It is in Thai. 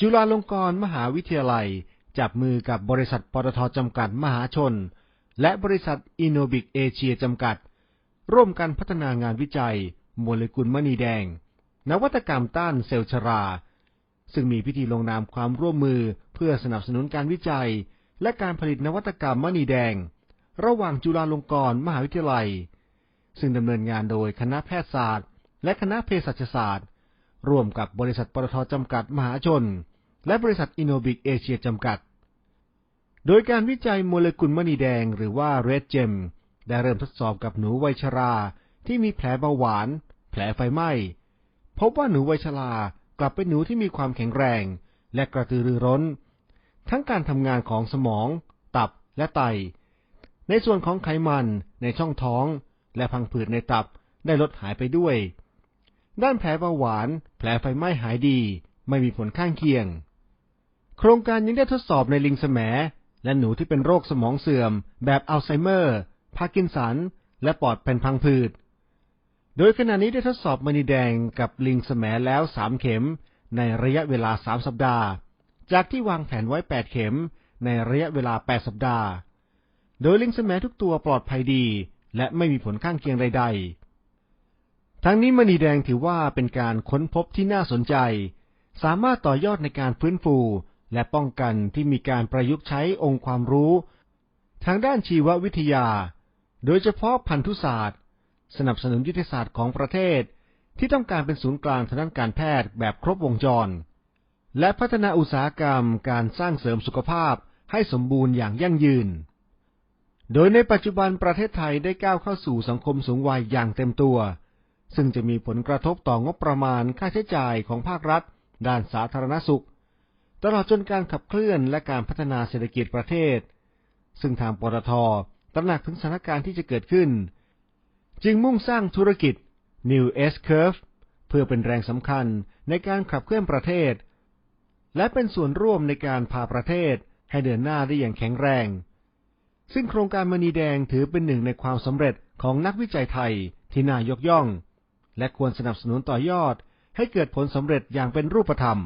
จุฬาลงกรณ์มหาวิทยาลัย จับมือกับบริษัทปตทจำกัดมหาชน และบริษัทอินโนบิกเอเชียจำกัด ร่วมกันพัฒนางานวิจัย โมเลกุลมณีแดง นวัตกรรมต้านเซลล์ชรา ซึ่งมีพิธีลงนามความร่วมมือเพื่อสนับสนุนการวิจัย และการผลิตนวัตกรรมมณีแดง ระหว่างจุฬาลงกรณ์มหาวิทยาลัย ซึ่งดำเนินงานโดยคณะแพทยศาสตร์ และคณะเภสัชศาสตร์ ร่วมกับบริษัทปตทจำกัดมหาชน และบริษัทอินโนบิกเอเชียจำกัด โดยการวิจัยโมเลกุลมณีแดงหรือว่าเรดเจมได้เริ่มทดสอบกับหนูวัยชราที่มีแผลเบาหวาน แผลไฟไหม้ พบว่าหนูวัยชรากลับเป็นหนูที่มีความแข็งแรง และกระตือรือร้น ทั้งการทำงานของสมอง ตับและไต ในส่วนของไขมันในช่องท้อง และพังผืดในตับได้ลดหายไปด้วย ด้านแผลเบาหวาน แผลไฟไหม้หายดี ไม่มีผลข้างเคียง โครงการยังได้ทดสอบในลิงแสมและหนูที่เป็นโรคสมองเสื่อม แบบอัลไซเมอร์ พาร์กินสัน และปอดเป็นพังผืด โดยขณะนี้ได้ทดสอบมณีแดงกับลิงแสมแล้วสามเข็ม ในระยะเวลาสามสัปดาห์ จากที่วางแผนไว้แปดเข็ม ในระยะเวลาแปดสัปดาห์ โดยลิงแสมทุกตัวปลอดภัยดี และไม่มีผลข้างเคียงใดๆ ทั้งนี้มณีแดงถือว่าเป็นการค้นพบที่น่าสนใจ สามารถต่อยอดในการฟื้นฟู และป้องกันที่มีการประยุกต์ใช้องค์ความรู้ ทางด้านชีววิทยา โดยเฉพาะพันธุศาสตร์ สนับสนุนยุทธศาสตร์ของประเทศ ที่ต้องการเป็นศูนย์กลางทางด้านการแพทย์แบบครบวงจร และพัฒนาอุตสาหกรรมการสร้างเสริมสุขภาพให้สมบูรณ์อย่างยั่งยืน โดยในปัจจุบันประเทศไทยได้ก้าวเข้าสู่สังคมสูงวัยอย่างเต็มตัว ซึ่งจะมีผลกระทบต่องบประมาณค่าใช้จ่ายของภาครัฐ ด้านสาธารณสุข ตลอดจนการขับเคลื่อนและการพัฒนาเศรษฐกิจประเทศ ซึ่งทางปตทตระหนักถึงสถานการณ์ที่จะเกิดขึ้น จึงมุ่งสร้างธุรกิจ New S Curve เพื่อเป็นแรงสำคัญในการขับเคลื่อนประเทศ และเป็นส่วนร่วมในการพาประเทศให้เดินหน้าได้อย่างแข็งแรง ซึ่งโครงการมณีแดงถือเป็นหนึ่งในความสำเร็จของนักวิจัยไทยที่น่ายกย่อง และควรสนับสนุนต่อยอดให้เกิดผลสำเร็จอย่างเป็นรูปธรรม